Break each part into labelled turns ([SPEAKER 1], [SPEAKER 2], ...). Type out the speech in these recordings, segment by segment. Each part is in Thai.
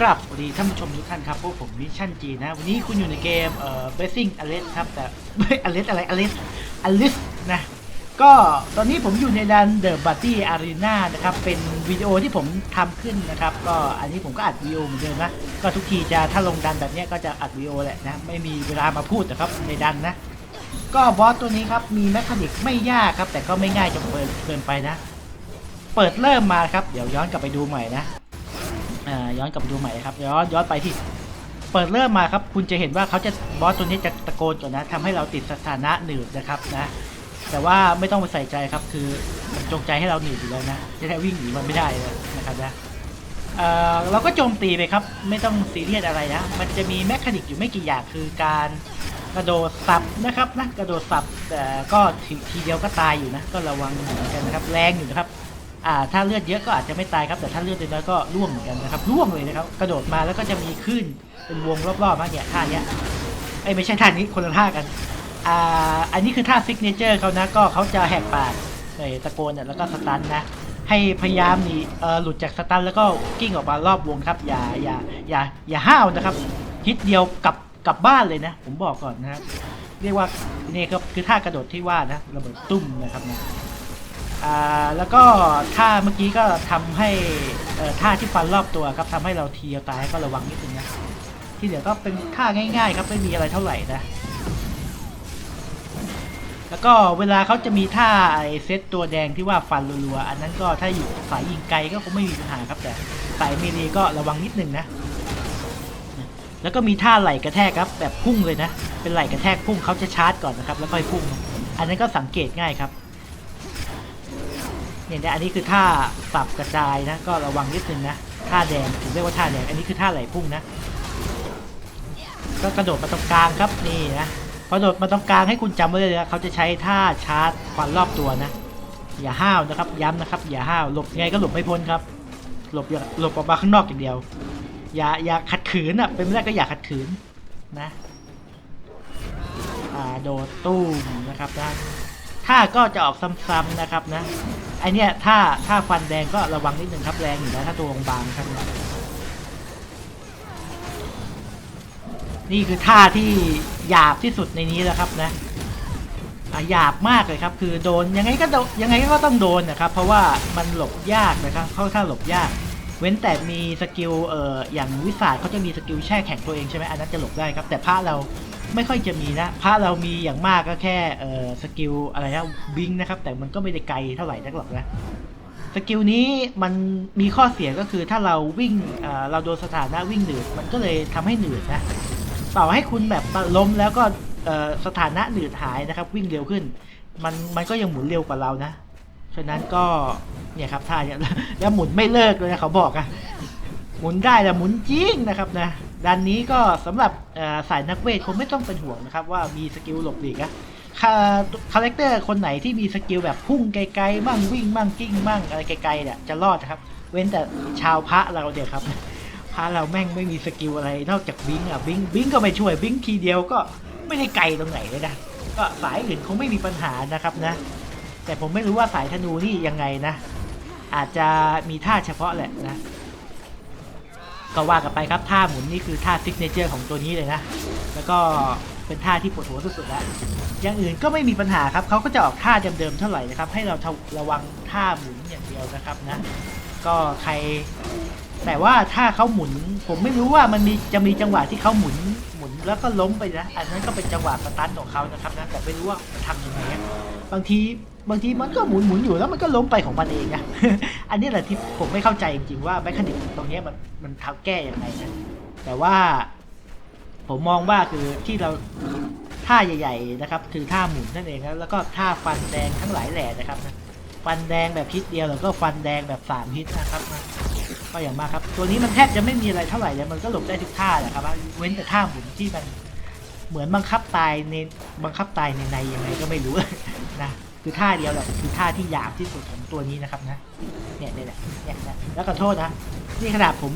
[SPEAKER 1] กลับสวัสดีท่านผู้ชมทุกท่านครับพวกผมมิชชั่นจีนะ วันนี้คุณอยู่ในเกมเอ่อ Blessing a l e ครับแต่ a l e s อะไร a l e s a l e s นะก็ตอนนี้ผมอยู่ในดัน The Buddy Arena นะครับ เป็นวิดีโอที่ผมทำขึ้นนะครับ ก็อันนี้ผมก็อัดวิดีโอเหมือนเดิมนะ ก็ทุกทีจะถ้าลงดันแบบนี้ก็จะอัดวิดีโอแหละนะ ไม่มีเวลามาพูดนะครับในดันนะ ก็บอสตัวนี้ครับ มีแมคานิกไม่ยากครับ แต่ก็ไม่ง่ายจนเกินไปนะ เปิดเริ่มมาครับ เดี๋ยวย้อนกลับไปดูใหม่นะ ย้อนกลับไปดูใหม่ครับย้อนย้อนไปที่เปิดเริ่มมาครับ คุณจะเห็นว่าเขาจะบอสตัวนี้จะตะโกนก่อนนะทำให้เราติดสถานะหนืดนะครับนะแต่ว่าไม่ต้องไปใส่ใจครับคือจงใจให้เราหนืดอยู่แล้วนะจะได้วิ่งหนีมันไม่ได้นะครับนะเเราก็โจมตีไปครับ ไม่ต้องซีเรียสอะไรนะ มันจะมีแมคานิกอยู่ไม่กี่อย่างคือการกระโดดสับนะครับนะกระโดดสับแต่ก็ทีทีเดียวก็ตายอยู่นะ ก็ระวังเหมือนกันนะครับ แรงอยู่นะครับ อ่าถ้าเลือดเยอะก็อาจจะไม่ตายครับแต่ถ้าเลือดน้อยก็ร่วงเหมือนกันนะครับร่วงเลยนะครับ กระโดดมาแล้วก็จะมีขึ้นเป็นวงรอบๆมากเนี่ยท่าเนี้ยไอ้ไม่ใช่ท่านี้คนละท่ากันอ่าอันนี้คือท่าซิกเนเจอร์เขานะก็เขาจะแหกปากในตะโกนเนี่ยแล้วก็สตันนะให้พยายามหนีเออหลุดจากสตันแล้วก็กิ้งออกมารอบวงครับอย่าอย่าอย่าอย่าห้าวนะครับฮิตเดียวกลับกลับบ้านเลยนะ ผมบอกก่อนนะครับเรียกว่านี่ครับคือท่ากระโดดที่ว่านะระเบิดตุ้มนะครับนะ อ่าแล้วก็ท่าเมื่อกี้ก็ทำให้ท่าที่ฟันรอบตัวครับทำให้เราทีเดียตายก็ระวังนิดนึงนะที่เหลือก็เป็นท่าง่าย ๆ ครับไม่มีอะไรเท่าไหร่นะแล้วก็เวลาเขาจะมีท่าไอเซตตัวแดงที่ว่าฟันรัวๆอันนั้นก็ถ้าอยู่สายยิงไกลก็คงไม่มีปัญหาครับแต่สายเมลีก็ระวังนิดนึงนะ แล้วก็มีท่าไหลกระแทกครับ แบบพุ่งเลยนะ เป็นไหลกระแทกพุ่งเขาจะชาร์จก่อนนะครับ แล้วค่อยพุ่ง อันนั้นก็สังเกตง่ายครับ เนี่ยนะอันนี้คือท่าสับกระจายนะ ก็ระวังนิดนึงนะท่าแดงถึงเรียกว่าท่าแดงอันนี้คือท่าไหลพุ่งนะ ก็กระโดดมาตรงกลางครับนี่นะกระโดดมาตรงกลางให้คุณจำไว้เลยนะเขาจะใช้ท่าชาร์จควันรอบตัวนะ อย่าห้าวนะครับ ย้ำนะครับ อย่าห้าวหลบยังไงก็หลบไม่พ้นครับ หลบอย่าหลบออกมาข้างนอกอย่างเดียว อย่าอย่าขัดขืนอะเป็นไม่ได้ก็อย่าขัดขืนนะอ่าโดดตู้มนะครับนะท่าก็จะออกซ้ำๆนะครับนะ ไอเนี้ยถ้าถ้าฟันแดงก็ระวังนิดนึงครับแรงอยู่แล้วถ้าตัวบางครับนี่คือท่าที่หยาบที่สุดในนี้แล้วครับนะหยาบมากเลยครับ คือโดนยังไงก็ยังไงก็ต้องโดนนะครับ เพราะว่ามันหลบยากนะครับค่อนข้างหลบยาก เว้นแต่มีสกิลเอ่ออย่างวิสาเขาจะมีสกิลแช่แข็งตัวเองใช่ไหมอันนั้นจะหลบได้ครับ แต่พระเราไม่ค่อยจะมีนะพระเรามีอย่างมากก็แค่เอ่อสกิลอะไรนะบิงนะครับ แต่มันก็ไม่ได้ไกลเท่าไหร่นักหรอกนะสกิลนี้มันมีข้อเสียก็คือถ้าเราวิ่งเอ่อเราโดนสถานะวิ่งหนืดมันก็เลยทำให้หนืดนะต่อให้คุณแบบล้มแล้วก็เอ่อสถานะหนืดหายนะครับ วิ่งเร็วขึ้น มันมันก็ยังหมุนเร็วกว่าเรานะ ฉะนั้นก็เนี่ยครับท่าเนี่ยแล้วหมุนไม่เลิกเลยนะเขาบอกอะหมุนได้แต่หมุนจริงนะครับนะด้านนี้ก็สำหรับสายนักเวทคงไม่ต้องเป็นห่วงนะครับ ว่ามีสกิลหลบหลีกอะคาคาแรคเตอร์คนไหนที่มีสกิลแบบพุ่งไกลๆมั่งวิ่งมั่งกิ้งมั่งอะไรไกลๆเนี่ยจะรอดนะครับ เว้นแต่ชาวพระเราเดียวครับพระเราแม่งไม่มีสกิลอะไรนอกจากบิงอะบิงบิงก็ไม่ช่วยบิงทีเดียวก็ไม่ได้ไกลตรงไหนเลยนะก็สายอื่นคงไม่มีปัญหานะครับนะ แต่ผมไม่รู้ว่าสายธนูนี่ยังไงนะ อาจจะมีท่าเฉพาะแหละนะ ก็ว่ากันไปครับท่าหมุนนี่คือท่าซิกเนเจอร์ของตัวนี้เลยนะ แล้วก็เป็นท่าที่ปวดหัวสุดๆแล้วอย่างอื่นก็ไม่มีปัญหาครับเขาก็จะออกท่าเดิมๆเท่าไหร่นะครับ ให้เราระวังท่าหมุนอย่างเดียวนะครับนะ ก็ใคร แต่ว่าถ้าเขาหมุน ผมไม่รู้ว่ามันมีจะมีจังหวะที่เขาหมุนหมุนแล้วก็ล้มไปนะ อันนั้นก็เป็นจังหวะสตันของเขานะครับนะแต่ไม่รู้ว่ามันทำยังไงบางที บางทีมันก็หมุนหมุนอยู่แล้วมันก็ล้มไปของมันเองนะอันนี้แหละที่ผมไม่เข้าใจจริงๆว่าแมคานิกตรงนี้มันมันทำแก้ยังไงนะแต่ว่าผมมองว่าคือที่เราท่าใหญ่ ๆนะครับ คือท่าหมุนนั่นเองครับแล้วก็ท่าฟันแดงทั้งหลายแหล่นะครับนะฟันแดงแบบฮิตเดียวแล้วก็ฟันแดงแบบสามฮิตนะครับนะก็อย่างมากครับ ตัวนี้มันแทบจะไม่มีอะไรเท่าไหร่เลยมันก็หลบได้ทุกท่าแหละครับเว้นแต่ท่าหมุนที่มันเหมือนบังคับตายในบังคับตายในในยังไงก็ไม่รู้นะ คือท่าเดียวแหละคือท่าที่หยาบที่สุดของตัวนี้นะครับนะเนี่ยเนี่ยเนี่ยเนี่ยนะแล้วก็โทษนะนี่ขนาดผม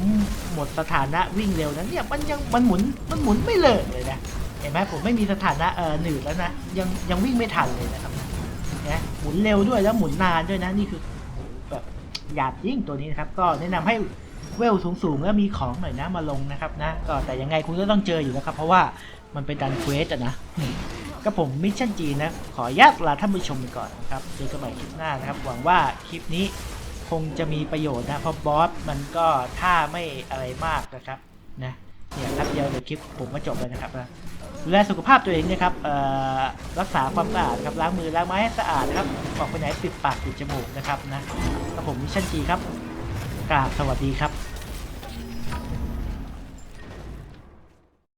[SPEAKER 1] หมดสถานะวิ่งเร็วนะเนี่ยมันยังมันหมุนมันหมุนไม่เลิกเลยนะเห็นไหมผมไม่มีสถานะเออหนืดแล้วนะยังยังวิ่งไม่ทันเลยนะครับนะหมุนเร็วด้วยแล้วหมุนนานด้วยนะนี่คือแบบหยาบยิ่งตัวนี้นะครับ ก็แนะนำให้เวลสูงๆแล้วมีของหน่อยนะมาลงนะครับนะก็แต่ยังไงคุณก็ต้องเจออยู่แล้วครับ เพราะว่ามันเป็นดันเควสอะนะ อืมก็ผมมิชชั่นจีนะ ขออนุญาตลาท่านผู้ชมไปก่อนนะครับเจอกันใหม่คลิปหน้านะครับ หวังว่าคลิปนี้คงจะมีประโยชน์นะเพราะบอสมันก็ท่าไม่อะไรมากนะครับนะเนี่ยครับเดียวเดี๋ยวคลิปผมก็จบเลยนะครับนะดูแลสุขภาพตัวเองนะครับรักษาความสะอาดครับล้างมือล้างไม้ให้สะอาดครับออกไปไหนปิดปากปิดจมูกนะครับนะกับผมมิชชั่นจีครับกราบสวัสดีครับ